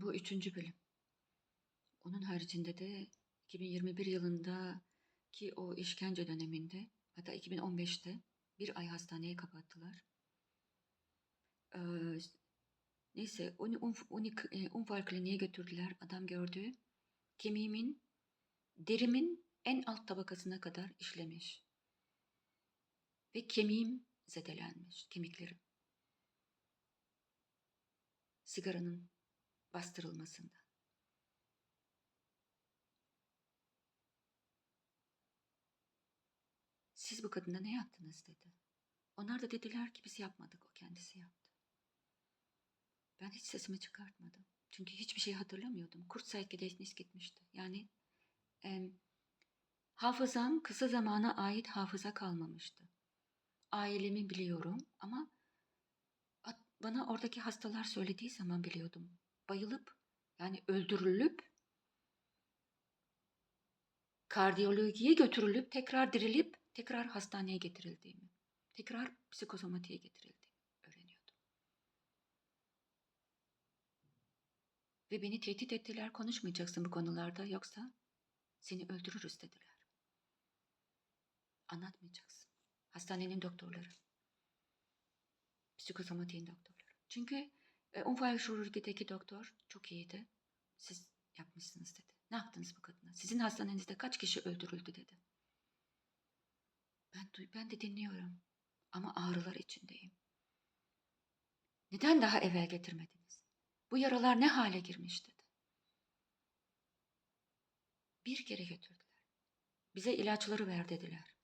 Bu üçüncü bölüm. Onun haricinde de 2021 yılında ki o işkence döneminde hatta 2015'te bir ay hastaneyi kapattılar. Ee, neyse onu un, un, e, Unfal kliniğe götürdüler. Adam gördü. Kemiğimin, derimin en alt tabakasına kadar işlemiş. Ve kemiğim zedelenmiş, kemiklerim. Sigaranın bastırılmasında. Siz bu kadına ne yaptınız dedi. Onlar da dediler ki biz yapmadık o kendisi yaptı. Ben hiç sesimi çıkartmadım. Çünkü hiçbir şey hatırlamıyordum. Kurt Gedächtnis gitmişti. Yani em, hafızam kısa zamana ait hafıza kalmamıştı. Ailemi biliyorum ama bana oradaki hastalar söylediği zaman biliyordum. Bayılıp yani öldürülüp kardiyolojiye götürülüp tekrar dirilip tekrar hastaneye getirildiğimi, tekrar psikosomatiğe getirildiğimi öğreniyordum. Ve beni tehdit ettiler konuşmayacaksın bu konularda yoksa seni öldürürüz dediler. Anlatmayacaksın. Hastanenin doktorları. Psikosomatiğin doktorları. Çünkü e, Unfallchirurgideki doktor çok iyiydi. Siz yapmışsınız dedi. Ne yaptınız bu kadına? Sizin hastanenizde kaç kişi öldürüldü dedi. Ben, duy- ben de dinliyorum. Ama ağrılar içindeyim. Neden daha evvel getirmediniz? Bu yaralar ne hale girmiş dedi. Bir kere götürdüler. Bize ilaçları ver dediler.